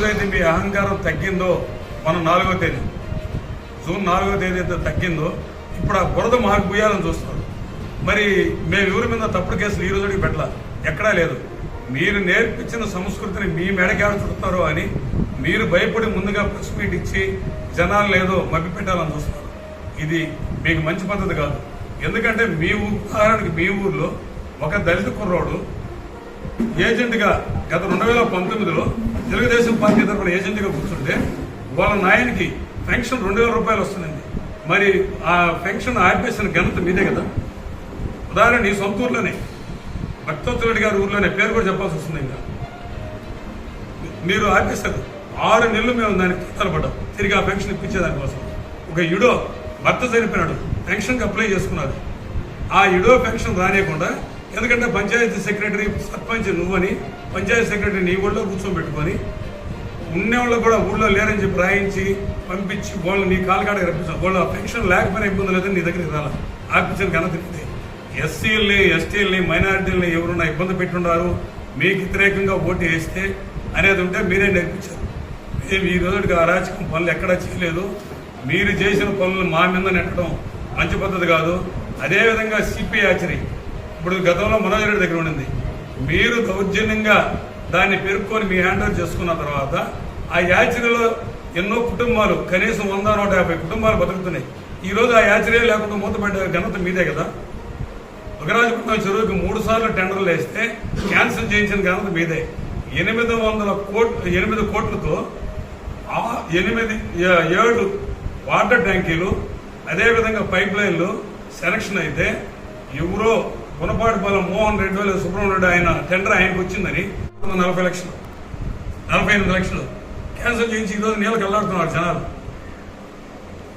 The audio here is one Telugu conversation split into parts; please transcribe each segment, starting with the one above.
రోజైతే మీ అహంకారం తగ్గిందో మనం నాలుగో తేదీ. జూన్ నాలుగో తేదీ అయితే తగ్గిందో ఇప్పుడు ఆ బురద మాకు పోయాలని చూస్తారు మరి మేము ఎవరి మీద తప్పుడు కేసులు ఈ రోజుకి పెట్టాల? ఎక్కడా లేదు. మీరు నేర్పించిన సంస్కృతిని మీ మెడకేడ అని మీరు భయపడి ముందుగా ప్రెస్ మీట్ ఇచ్చి జనాలు ఏదో మభ్యపెట్టాలని చూస్తున్నారు. ఇది మీకు మంచి పద్ధతి కాదు. ఎందుకంటే మీ ఉదాహరణకి మీ ఊర్లో ఒక దళిత కుర్రోడు ఏజెంట్గా గత రెండు వేల పంతొమ్మిదిలో తెలుగుదేశం పార్టీ తరఫున ఏజెంట్గా కూర్చుంటే వాళ్ళ నాయనకి పెన్షన్ రెండు వేల రూపాయలు వస్తుందండి. మరి ఆ పెన్షన్ ఆర్పేసిన ఘనత మీదే కదా. ఉదాహరణ ఈ సొంత ఊర్లోనే. భక్తోత్తరెడ్డి గారి ఊర్లోనే పేరు కూడా చెప్పాల్సి వస్తుంది ఇంకా మీరు ఆర్పిస్తారు. ఆరు నెలలు మేము దానికి తలపడ్డాం తిరిగి ఆ పెన్షన్ ఇప్పించేదానికోసం ఒక యుడో భర్త చనిపోయినాడు. పెన్షన్కి అప్లై చేసుకున్నారు ఆ యుడో పెన్షన్ రానియకుండా ఎందుకంటే పంచాయతీ సెక్రటరీ సర్పంచ్ నువ్వని పంచాయతీ సెక్రటరీ నీ ఊళ్ళో కూర్చోబెట్టుకొని ఉన్నవాళ్ళు కూడా ఊళ్ళో లేరని చెప్పి రాయించి పంపించి వాళ్ళు నీ కాలు కాడ రప్పించాం వాళ్ళు పెన్షన్ లేకపోయినా ఇబ్బంది లేదని నీ దగ్గరికి రాలా. ఆపించిన ఘనత ఇది ఎస్సీలని ఎస్టీల్ని మైనారిటీలని ఎవరున్నా ఇబ్బంది పెట్టుండారు మీకు వ్యతిరేకంగా ఓటు వేస్తే అనేది ఉంటే మీరే నేర్పించారు. మేము ఈ రోజుకి అరాచకం పనులు ఎక్కడా చేయలేదు. మీరు చేసిన పనులు మా మీద నెట్టడం మంచి పద్ధతి కాదు. అదేవిధంగా సిపి ఆచరి ఇప్పుడు గతంలో మనోజ్ రెడ్డి దగ్గర ఉండింది. మీరు దౌర్జన్యంగా దాన్ని పేర్కొని మీ హ్యాండిల్ చేసుకున్న తర్వాత ఆ యాచరీలో ఎన్నో కుటుంబాలు కనీసం వంద నూట యాభై కుటుంబాలు బతుకుతున్నాయి. ఈ రోజు ఆ యాచరీ లేకుండా మూతపడ్డ ఘనత మీదే కదా? ఒకరాజపట్నం చెరువుకి మూడు సార్లు టెండర్లు వేస్తే క్యాన్సిల్ చేయించిన ఘనత మీదే. ఎనిమిది వందల కోట్లు ఎనిమిది కోట్లతో ఆ ఎనిమిది ఏడు వాటర్ ట్యాంకీలు అదేవిధంగా పైప్ లైన్లు సెలక్షన్ అయితే ఎవరో గుణపాటిపాలెం మోహన్ రెడ్డి లేదా సుబ్రహ్మణ్యుడు ఆయన టెండర్ ఆయనకు వచ్చిందని నలభై లక్షలు. నలభై ఎనిమిది లక్షలు. క్యాన్సిల్ చేయించి ఈరోజు నీళ్ళకి వెళ్ళాడుతున్నారు జనాలు.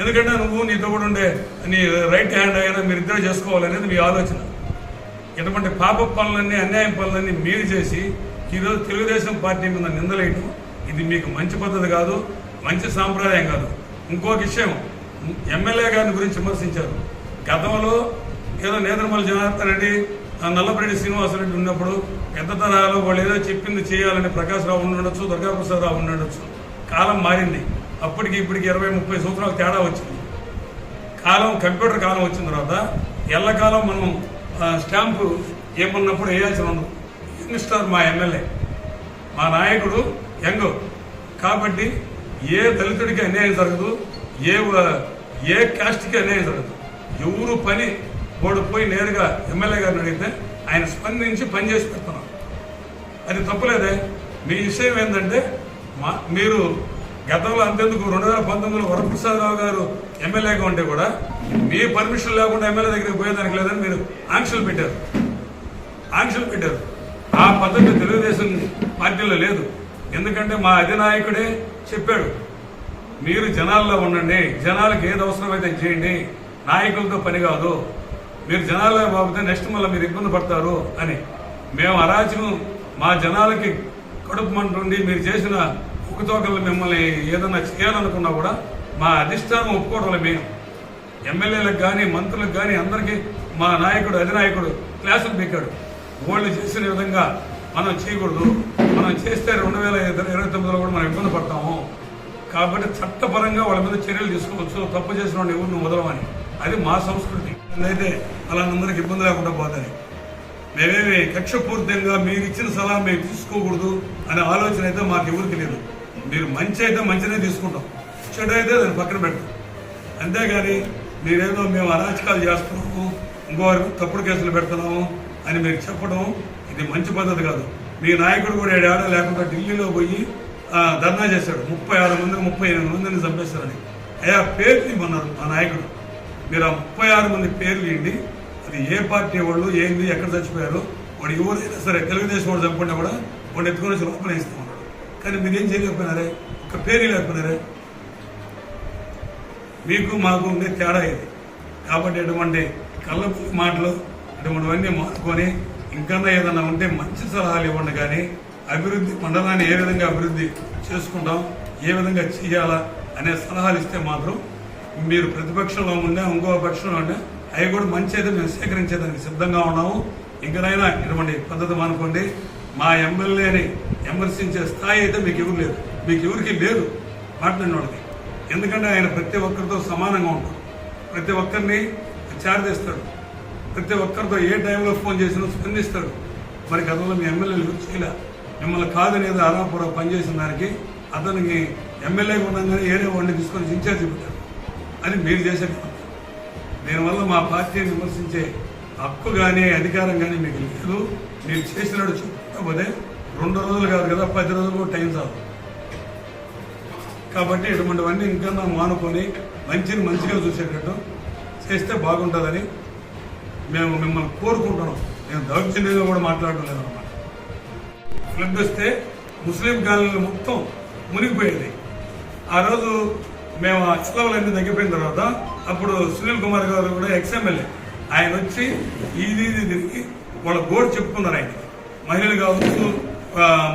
ఎందుకంటే నువ్వు నీతో కూడా ఉండే నీ రైట్ హ్యాండ్ అయినా మీరు ఇద్దరు చేసుకోవాలనేది మీ ఆలోచన. ఇటువంటి పాప పనులన్నీ అన్యాయం పనులన్నీ మీరు చేసి ఈరోజు తెలుగుదేశం పార్టీ మీద నిందలేయటం ఇది మీకు మంచి పద్ధతి కాదు మంచి సాంప్రదాయం కాదు. ఇంకో విషయం ఎమ్మెల్యే గారిని గురించి విమర్శించారు. గతంలో ఏదో నేత్రమల జనార్దన్ రెడ్డి నల్లపరెడ్డి శ్రీనివాసరెడ్డి ఉన్నప్పుడు పెద్ద తరహాలో వాళ్ళు ఏదో చెప్పింది చేయాలని ప్రకాష్ రావు ఉండొచ్చు దుర్గాప్రసాద్ రావు ఉండొచ్చు. కాలం మారింది. అప్పటికి ఇప్పటికి ఇరవై ముప్పై సంవత్సరాలు తేడా వచ్చింది. కాలం కంప్యూటర్ కాలం వచ్చిన తర్వాత. ఎల్లకాలం మనం స్టాంపు ఏమన్నప్పుడు వేయాల్సి ఉండదు మినిస్టర్ స్టార్ మా ఎమ్మెల్యే. మా నాయకుడు యంగ్. కాబట్టి ఏ దళితుడికి అన్యాయం జరగదు. ఏ ఏ క్యాస్ట్కి అన్యాయం జరగదు. ఎవరు పని వాడు పోయి నేరుగా ఎమ్మెల్యే గారిని అడిగితే ఆయన స్పందించి పని చేసి పెడుతున్నారు అది తప్పలేదే. మీ విషయం ఏంటంటే మా మీరు గతంలో అంతెందుకు రెండు వేల పంతొమ్మిదిలో వరప్రసాదరావు గారు ఎమ్మెల్యేగా ఉంటే కూడా మీ పర్మిషన్ లేకుండా ఎమ్మెల్యే దగ్గరికి పోయేదానికి లేదని మీరు ఆంక్షలు పెట్టారు. ఆంక్షలు పెట్టారు. ఆ పద్ధతి తెలుగుదేశం పార్టీలో లేదు. ఎందుకంటే మా అధినాయకుడే చెప్పాడు మీరు జనాల్లో ఉండండి. జనాలకు ఏది అవసరమైతే చేయండి. నాయకులతో పని కాదు. మీరు జనాల బాబుతే నెక్స్ట్ మళ్ళీ మీరు ఇబ్బంది పడతారు అని. మేము అరాచకం మా జనాలకి కడుపు మంటుండి మీరు చేసిన ఉక్కుతోకలు మిమ్మల్ని ఏదన్నా చేయాలనుకున్నా కూడా మా అధిష్టానం ఒప్పుకోవడం మేము ఎమ్మెల్యేలకు కానీ మంత్రులకు కానీ అందరికీ మా నాయకుడు అధినాయకుడు క్లాసులు పీకాడు. వాళ్ళు చేసిన విధంగా మనం చేయకూడదు. మనం చేస్తే రెండు వేల ఇరవై తొమ్మిదిలో కూడా మనం ఇబ్బంది పడతాము. కాబట్టి చట్టపరంగా వాళ్ళ మీద చర్యలు తీసుకోవచ్చు. తప్పు చేసిన వాడిని ఎవరిని వదలమని. అది మా సంస్కృతి. అయితే అలాందరికి ఇబ్బంది లేకుండా పోతుంది మేమేమి కక్షపూర్తంగా మీరు ఇచ్చిన సలహా మేము తీసుకోకూడదు అనే ఆలోచన అయితే మాకు ఎవరికి లేదు. మీరు మంచి అయితే మంచినే తీసుకుంటాం. చెడు అయితే దాన్ని పక్కన పెడతాం. అంతేగాని మీరేదో మేము అరాచకాలు చేస్తున్నాము ఇంకోవారు తప్పుడు కేసులు పెడుతున్నాము అని మీరు చెప్పడం ఇది మంచి పద్ధతి కాదు. మీ నాయకుడు కూడా ఏడాడ లేకుండా ఢిల్లీలో పోయి ధర్నా చేశాడు. ముప్పై ఆరు మంది ముప్పై ఎనిమిది మందిని చంపేశారని. అయ్యా పేరు మన మా నాయకుడు. మీరు ఆ ముప్పై ఆరు మంది పేర్లు ఇవ్వండి. అది ఏ పార్టీ వాళ్ళు ఏంది ఎక్కడ చచ్చిపోయారు వాడు ఎవరైనా సరే తెలుగుదేశం వాడు చంపుకుంటే కూడా వాడు ఎత్తుకొని వచ్చి లోపల ఇస్తూ ఉన్నాడు కానీ మీరేం చేయలేకపోయినారే? ఒక పేరు లేకపోయినారే మీకు మాకు ఉండే తేడా ఇది. కాబట్టి ఎటువంటి కళ్ళపు మాటలు ఇటువంటివన్నీ మార్చుకొని ఇంకన్నా ఏదన్నా ఉంటే మంచి సలహాలు ఇవ్వండి కానీ అభివృద్ధి మండలాన్ని ఏ విధంగా అభివృద్ధి చేసుకుంటాం ఏ విధంగా చేయాలా అనే సలహాలు ఇస్తే మాత్రం మీరు ప్రతిపక్షంలో ఉన్నా ఇంకో పక్షంలో ఉన్నా అవి కూడా మంచి అయితే మేము సేకరించేదానికి సిద్ధంగా ఉన్నాము. ఇంకనైనా ఇటువంటి పద్ధతి అనుకోండి మా ఎమ్మెల్యేని విమర్శించే స్థాయి అయితే మీకు ఎవరు లేదు. మీకు ఎవరికి లేదు మాట్లాడినోడికి. ఎందుకంటే ఆయన ప్రతి ఒక్కరితో సమానంగా ఉంటాడు. ప్రతి ఒక్కరిని చారదీస్తాడు ప్రతి ఒక్కరితో ఏ టైంలో ఫోన్ చేసినా స్పందిస్తాడు. మరి గతంలో మీ ఎమ్మెల్యేలు ఎవరు చేయలే? మిమ్మల్ని కాదనేది ఆరాపుర పనిచేసిన దానికి అతనికి ఎమ్మెల్యేగా ఉండగానే ఏరే వాడిని తీసుకొని ఇన్ఛార్జ్ పెట్టారు. అని మీరు చేసే దీనివల్ల మా పార్టీని విమర్శించే హక్కు కానీ అధికారం కానీ మీకు లేదు. మీరు చేసినట్టు చూపకపోతే రెండు రోజులు కాదు కదా పది రోజులు కూడా టైం చాలు. కాబట్టి ఇటువంటివన్నీ ఇంకా మానుకొని మంచిని మంచిగా చూసేటట్టు చేస్తే బాగుంటుందని మేము మిమ్మల్ని కోరుకుంటున్నాం. నేను దౌర్జన్యంగా కూడా మాట్లాడడం లేదన్నమాట. అనమాట ఫ్లడ్ వస్తే ముస్లిం కాలనీలు మొత్తం మునిగిపోయింది. ఆ రోజు మేము ఆ చిలవలన్నీ తగ్గిపోయిన తర్వాత అప్పుడు సునీల్ కుమార్ గారు కూడా ఎక్స్ఎమ్మెల్యే ఆయన వచ్చి ఇది ఇది తిరిగి వాళ్ళ గోడు చెప్పుకున్నారు ఆయన. మహిళలు కావచ్చు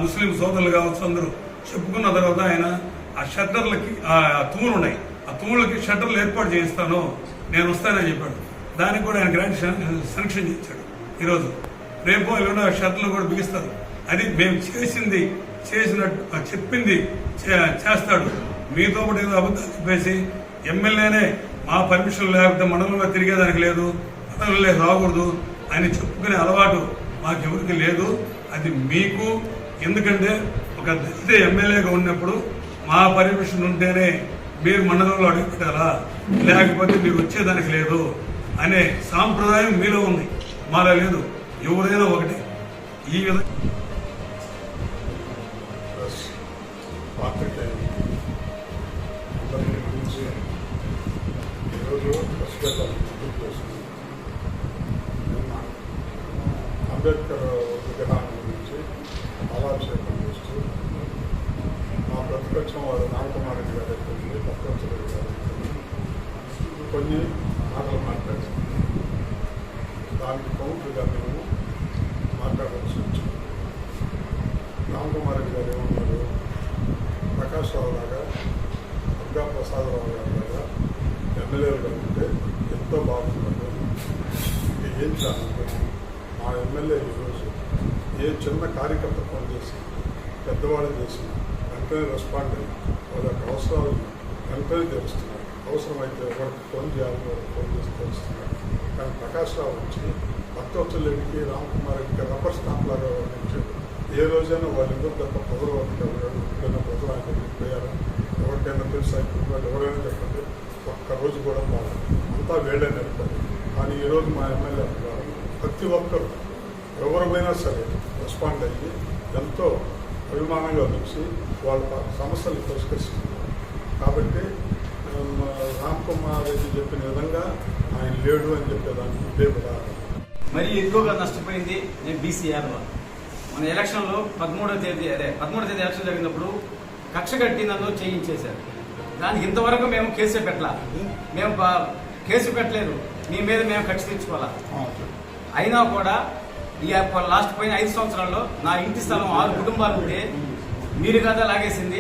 ముస్లిం సోదరులు కావచ్చు అందరూ చెప్పుకున్న తర్వాత ఆయన ఆ షట్టర్లకి ఆ తూములు ఉన్నాయి. ఆ తూములకి షట్టర్లు ఏర్పాటు చేయిస్తాను నేను వస్తానని చెప్పాడు. దానికి కూడా ఆయన గ్రాంట్ శాంక్షన్ చేశాడు ఈరోజు రేపు ఎల్లుండి ఆ షట్టర్లు కూడా బిగిస్తారు. అది మేము చేసింది చేసినట్టు చెప్పింది చే- చేస్తాడు. మీతో పాటు ఏదో అబద్ధాలు చెప్పేసి ఎమ్మెల్యేనే మా పర్మిషన్ లేకపోతే మండలంలో తిరిగేదానికి లేదు మండలంలో రాకూడదు అని చెప్పుకునే అలవాటు మాకెవరికి లేదు. అది మీకు. ఎందుకంటే ఒక దళిత ఎమ్మెల్యేగా ఉన్నప్పుడు మా పర్మిషన్ ఉంటేనే మీరు మండలంలో అడుగు పెట్టాలా లేకపోతే మీరు వచ్చేదానికి లేదు అనే సాంప్రదాయం మీలో ఉంది. మాలో లేదు. ఎవరైనా ఒకటి. ఈ విధంగా అంబేద్కర్ విగ్రహాన్ని గురించి ఆలాభిషేకం చేస్తూ మా ప్రతిపక్షం వారు నాగకుమార్ రెడ్డి గారు అయిపోయింది భక్తవత్సల రెడ్డి గారు కొన్ని మాటలు మాట్లాడారు దానికి కౌంటర్గా మేము మాట్లాడవలసి వచ్చింది రామకుమార్ రెడ్డి గారు ఏమన్నారు? ప్రకాష్ రావు లాగా దుర్గా ప్రసాదరావు లాగా ఎమ్మెల్యేలుగా ఉంటే ఎంతో బాగుంటుంది ఇది ఏం చేయాలనుకుని మా ఎమ్మెల్యే ఈరోజు ఏ చిన్న కార్యకర్త ఫోన్ చేసి పెద్దవాళ్ళు చేసి వెంటనే రెస్పాండ్ అయ్యి వాళ్ళ యొక్క అవసరాలు వెంటనే తెలుస్తున్నారు. అవసరమైతే వాళ్ళకి ఫోన్ చేయాలి వాళ్ళకి ఫోన్ చేసి తెలుస్తున్నారు. కానీ ప్రకాష్ రావు వచ్చి భక్తవత్సల రెడ్డికి రామకుమార్ రెడ్డికి రబ్బర్ స్టాంప్ లాగా వచ్చాడు ఏ రోజైనా వాళ్ళు తప్ప పొగరు వాళ్ళకి ఎప్పుడైనా పొదలు ఆయన దగ్గరికి పోయారు? ఎవరికైనా తెలుసా? ఇప్పుడు వాళ్ళు ఎవరైనా చెప్పండి ఒక్క రోజు కూడా బాగా అంతా వేడే నడిపారు కానీ ఈరోజు మా ఎమ్మెల్యే ప్రతి ఒక్కరు ఎవరిమైనా సరే రెస్పాండ్ అయ్యి ఎంతో అభిమానంగా చూసి వాళ్ళ సమస్యలు పరిష్కరిస్తున్నారు కాబట్టి రామ్ కుమార్ రెడ్డి చెప్పిన విధంగా ఆయన లేడు అని చెప్పేదానికి ఇదే ఉదాహరణ మరీ ఎక్కువగా నష్టపోయింది నేను బీసీ యాదవ మన ఎలక్షన్లో పదమూడవ తేదీ అదే పదమూడవ తేదీ ఎలక్షన్ జరిగినప్పుడు కక్ష కట్టి నన్ను చేయించేశారు. దానికి ఇంతవరకు మేము కేసు పెట్టలా? మేము కేసు పెట్టలేదు మీ మీద మేము కక్ష తెచ్చుకోవాలా అయినా కూడా ఈ యొక్క లాస్ట్ పోయిన ఐదు సంవత్సరాల్లో నా ఇంటి స్థలం ఆరు కుటుంబాలు ఉంటే మీరు కదా లాగేసింది.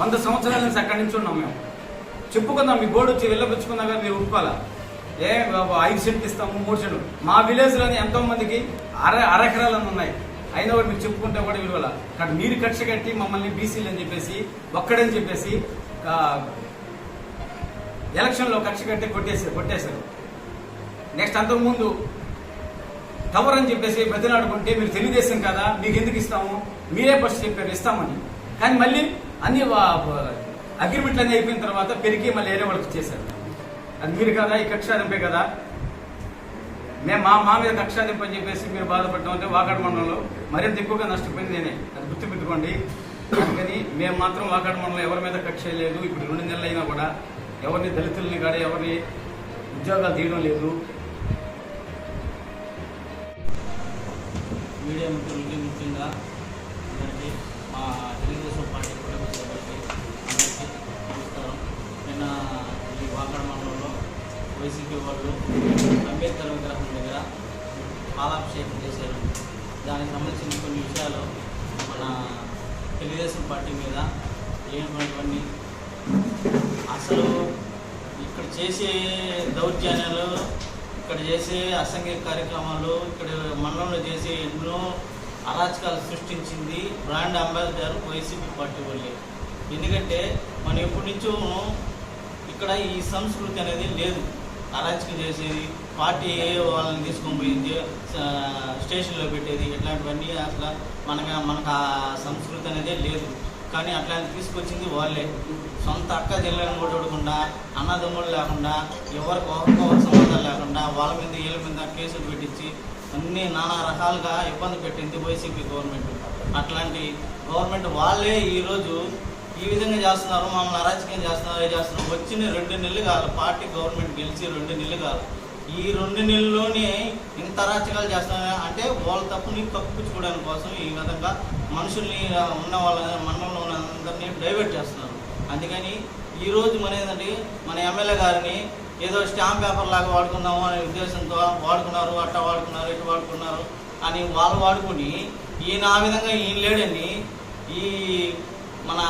వంద సంవత్సరాల నుంచి అక్కడి నుంచి ఉన్నాం మేము. చెప్పుకుందాం మీ బోర్డు వచ్చి వెళ్ళబుచ్చుకుందాం కానీ మీరు ఒప్పుకోవాలా? ఏ బాబు ఐదు సెంట్లు ఇస్తాము మూడు సెంట్లు. మా విలేజ్లోనే ఎంతో మందికి అర అరెకరాలు ఉన్నాయి. అయినా కూడా మీరు చెప్పుకుంటే కూడా విలువల. కానీ మీరు కక్ష కట్టి మమ్మల్ని బీసీలు అని చెప్పేసి ఒక్కడని చెప్పేసి ఎలక్షన్లో కక్ష కట్టి కొట్టేసారు కొట్టేశారు. నెక్స్ట్ అంతకుముందు కవర్ అని చెప్పేసి బతిలాడుకుంటే మీరు తెలుగుదేశం కదా మీకు ఎందుకు ఇస్తాము? మీరే ఫస్ట్ చెప్పారు ఇస్తామని. కానీ మళ్ళీ అన్ని అగ్రిమెంట్లు అన్నీ అయిపోయిన తర్వాత పెరిగి మళ్ళీ వేరే వాళ్ళకి చేశారు అది మీరు కదా ఈ కక్షాదింపే కదా. మేము మా మా మీద కక్షాదింపని చెప్పేసి మీరు బాధపడటం అంటే వాకాడు మండలంలో మరింత ఎక్కువగా నష్టపోయింది నేనే. అది గుర్తుపెట్టుకోండి. అందుకని మేము మాత్రం వాకాడు మండలం ఎవరి మీద కక్ష లేదు ఇప్పుడు రెండు నెలలు అయినా కూడా ఎవరిని దళితుల్ని కాడ ఎవరిని ఉద్యోగాలు తీయడం లేదు. మీడియా మిత్రులకి ముఖ్యంగా అందరికీ మా తెలుగుదేశం పార్టీ కుటుంబ సభ్యులకి అందరికీ నమస్కారం. నిన్న ఈ వాకడ మండలంలో వైసీపీ వాళ్ళు అంబేద్కర్ విగ్రహం దగ్గర పాలాభిషేకం చేశారు. దానికి సంబంధించిన కొన్ని విషయాలు మన తెలుగుదేశం పార్టీ మీద ఏమైనటువంటి అసలు ఇక్కడ చేసే దౌర్జన్యాలు ఇక్కడ చేసే అసంఘిక కార్యక్రమాలు ఇక్కడ మండలంలో చేసే ఎన్నో అరాచకాలు సృష్టించింది బ్రాండ్ అంబాసిడర్ వైసీపీ పార్టీ వాళ్ళే ఎందుకంటే మనం ఎప్పటి నుంచో ఇక్కడ ఈ సంస్కృతి అనేది లేదు. అరాచకం చేసేది పార్టీ ఏ వాళ్ళని తీసుకొని పోయింది స్టేషన్లో పెట్టేది ఇట్లాంటివన్నీ అసలు మనకు మనకు ఆ సంస్కృతి అనేది లేదు. కానీ అట్లా తీసుకొచ్చింది వాళ్ళే. సొంత అక్క చెల్లెలను కూడా అన్నదమ్ములు లేకుండా ఎవరికి ఒకరికొకరు సంబంధం లేకుండా వాళ్ళ మీద వీళ్ళ మీద కేసులు పెట్టించి అన్ని నానా రకాలుగా ఇబ్బంది పెట్టింది వైసీపీ గవర్నమెంట్. అట్లాంటి గవర్నమెంట్ వాళ్ళే ఈరోజు ఈ విధంగా చేస్తున్నారు మమ్మల్ని అరాచకం చేస్తున్నారు చేస్తున్నారు. వచ్చిన రెండు నెలలు కాదు పార్టీ గవర్నమెంట్ గెలిచి రెండు నెలలు కాదు. ఈ రెండు నెలల్లోనే ఇంత అరాచకాలు చేస్తాను అంటే వాళ్ళ తప్పుని కప్పించుకోవడానికి కోసం ఈ విధంగా మనుషుల్ని ఉన్న వాళ్ళ మండలంలో ఉన్న అందరినీ డైవర్ట్ చేస్తున్నారు. అందుకని ఈ రోజు మన ఏంటంటే మన ఎమ్మెల్యే గారిని ఏదో స్టాంప్ పేపర్ లాగా వాడుకుందాము అనే ఉద్దేశంతో వాడుకున్నారు అట్ట వాడుకున్నారు ఇటు వాడుకున్నారు అని వాళ్ళు వాడుకొని ఈయన ఆ విధంగా ఈయన లేడని ఈ మన